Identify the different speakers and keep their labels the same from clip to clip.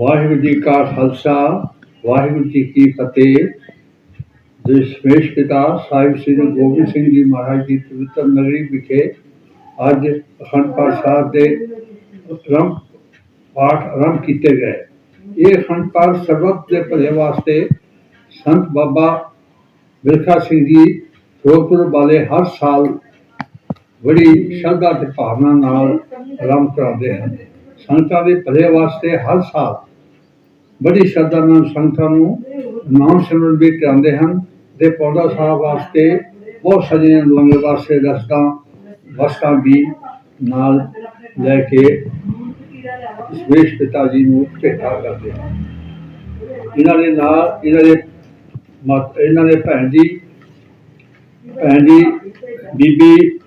Speaker 1: ਵਾਹਿਗੁਰੂ ਜੀ ਕਾ ਖਾਲਸਾ, ਵਾਹਿਗੁਰੂ ਜੀ ਕੀ ਫਤਿਹ। ਦਸ਼ਮੇਸ਼ ਪਿਤਾ ਸਾਹਿਬ ਸ੍ਰੀ ਗੁਰੂ ਗੋਬਿੰਦ ਸਿੰਘ ਜੀ ਮਹਾਰਾਜ ਦੀ ਪਵਿੱਤਰ ਨਗਰੀ ਵਿਖੇ ਅੱਜ ਅਖੰਡ ਪਾਠ ਸਾਹਿਬ ਦੇ ਆਰੰਭ ਪਾਠ ਆਰੰਭ ਕੀਤੇ ਗਏ। ਇਹ ਅਖੰਡ ਪਾਠ ਸਰਬਤ ਦੇ ਭਲੇ ਵਾਸਤੇ ਸੰਤ ਬਾਬਾ ਬਿਰਖਾ ਸਿੰਘ ਜੀ ਫਿਰੋਜ਼ਪੁਰ ਵਾਲੇ ਹਰ ਸਾਲ ਬੜੀ ਸ਼ਰਧਾ ਤੇ ਭਾਵਨਾ ਨਾਲ ਆਰੰਭ ਕਰਾਉਂਦੇ ਹਨ। ਸੰਗਤਾਂ ਦੇ ਭਲੇ ਵਾਸਤੇ ਹਰ ਸਾਲ ਬੜੀ ਸ਼ਰਧਾ ਨਾਲ ਸੰਗਤਾਂ ਨੂੰ ਨਾਮ ਸਿਮਰਨ ਵੀ ਕਰਾਉਂਦੇ ਹਨ ਤੇ ਪੌਦਾ ਸਾਹਿਬ ਵਾਸਤੇ ਬਹੁਤ ਸਾਰੀਆਂ ਲੰਗਰ ਵਾਸਤੇ ਰਸਤਾ ਵਸਤਾਂ ਵੀ ਨਾਲ ਲੈ ਕੇ ਸਵੇਸ਼ ਪਿਤਾ ਜੀ ਨੂੰ ਭੇਟਾ ਕਰਦੇ ਹਨ। ਇਹਨਾਂ ਦੇ ਨਾਲ ਇਹਨਾਂ ਦੇ ਮਤ, ਇਹਨਾਂ ਦੇ ਭੈਣ ਜੀ ਭੈਣ ਜੀ, ਬੀਬੀ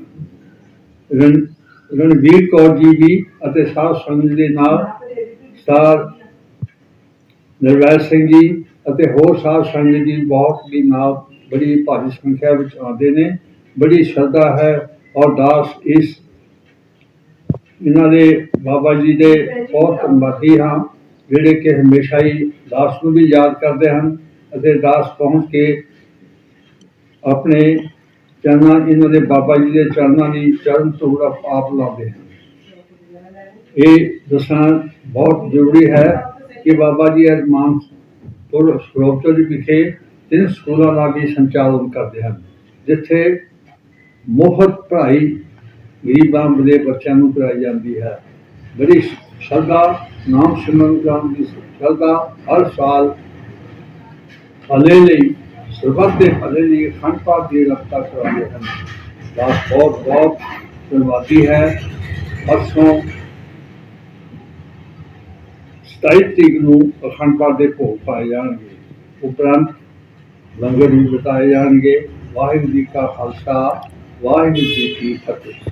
Speaker 1: ਰਣਵੀਰ ਕੌਰ ਜੀ ਵੀ ਅਤੇ ਸਾਧ ਸੰਗਤ ਦੇ ਨਾਲ ਸਰ ਨਿਰਵੈਰ ਸਿੰਘ ਜੀ ਅਤੇ ਹੋਰ ਸਾਧ ਸੰਗਤ ਜੀ ਬਹੁਤ ਵੀ ਨਾਲ ਬੜੀ ਭਾਰੀ ਸੰਖਿਆ ਵਿੱਚ ਆਉਂਦੇ ਨੇ। ਬੜੀ ਸ਼ਰਧਾ ਹੈ ਔਰ ਦਾਸ ਇਸ ਇਹਨਾਂ ਦੇ ਬਾਬਾ ਜੀ ਦੇ ਬਹੁਤ ਧੰਨਵਾਦੀ ਹਾਂ, ਜਿਹੜੇ ਕਿ ਹਮੇਸ਼ਾ ਹੀ ਦਾਸ ਨੂੰ ਵੀ ਯਾਦ ਕਰਦੇ ਹਨ ਅਤੇ ਦਾਸ ਪਹੁੰਚ ਕੇ ਆਪਣੇ ਚਰਨਾਂ, ਇਹਨਾਂ ਦੇ ਬਾਬਾ ਜੀ ਦੇ ਚਰਨਾਂ ਦੀ ਚਰਨ ਧੂੜਾ ਪਾਪ ਲਾਉਂਦੇ ਹਨ। ਇਹ ਦੱਸਣਾ ਬਹੁਤ ਜ਼ਰੂਰੀ ਹੈ ਕਿ ਬਾਬਾ ਜੀ ਅਰਮਾਨ ਪੁਰ ਸਰੋਪਤਰ ਵਿਖੇ ਤਿੰਨ ਸਕੂਲਾਂ ਦਾ ਵੀ ਸੰਚਾਲਨ ਕਰਦੇ ਹਨ, ਜਿੱਥੇ ਮੁਫਤ ਪੜ੍ਹਾਈ ਗਰੀਬਾਂ ਦੇ ਬੱਚਿਆਂ ਨੂੰ ਕਰਾਈ ਜਾਂਦੀ ਹੈ। ਬੜੀ ਸ਼ਰਧਾ ਨਾਮ ਸਿਮਰਨ ਕਰਨ ਦੀ ਸ਼ਰਧਾ ਹਰ ਸਾਲ ਭਲੇ ਲਈ ਸਰਬੱਤ ਦੇ ਭਲੇ ਲਈ ਅਖੰਡ ਪਾਠ ਦੀ ਰਫਤਾ ਕਰਾਉਂਦੇ ਹਨ। ਦਾਸ ਬਹੁਤ ਬਹੁਤ ਧੰਨਵਾਦੀ ਹੈ। ਪਰਸੋਂ 27 ਤਰੀਕ ਨੂੰ ਅਖੰਡ ਪਾਠ ਦੇ ਭੋਗ ਪਾਏ ਜਾਣਗੇ। ਉਪਰੰਤ ਲੰਗਰ ਵੀ ਬਤਾਏ ਜਾਣਗੇ। ਵਾਹਿਗੁਰੂ ਜੀ ਕਾ ਖਾਲਸਾ, ਵਾਹਿਗੁਰੂ ਜੀ ਕੀ ਫਤਿਹ।